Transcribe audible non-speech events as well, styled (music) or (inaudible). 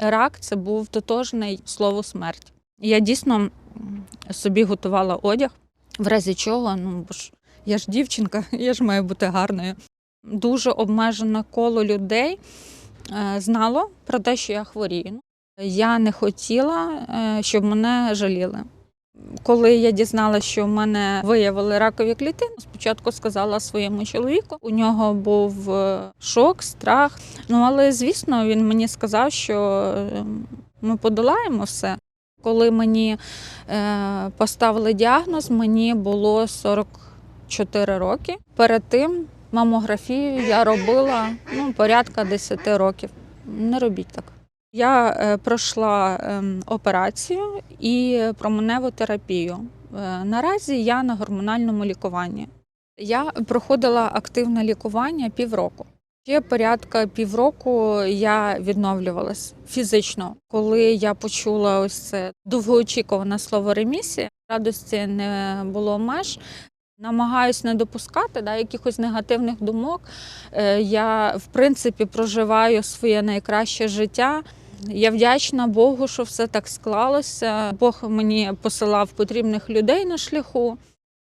Рак це був тотожний слово смерть. Я дійсно собі готувала одяг, в разі чого, ну бо ж я ж дівчинка, (laughs) я ж маю бути гарною. Дуже обмежене коло людей е, знало про те, що я хворію. Я не хотіла, е, щоб мене жаліли. Коли я дізналася, що в мене виявили ракові клітини, спочатку сказала своєму чоловіку. У нього був е, шок, страх. Ну але звісно, він мені сказав, що е, ми подолаємо все. Коли мені е, поставили діагноз, мені було 44 роки. Перед тим мамографію я робила ну, порядка 10 років. Не робіть так. Я е, пройшла ем, операцію і променеву терапію. Е, наразі я на гормональному лікуванні. Я проходила активне лікування півроку. Ще порядка півроку я відновлювалась фізично. Коли я почула ось це довгоочікуване слово ремісія, радості не було меж. Намагаюсь не допускати да, якихось негативних думок. Е, Я, в принципі, проживаю своє найкраще життя. Я вдячна Богу, що все так склалося. Бог мені посилав потрібних людей на шляху.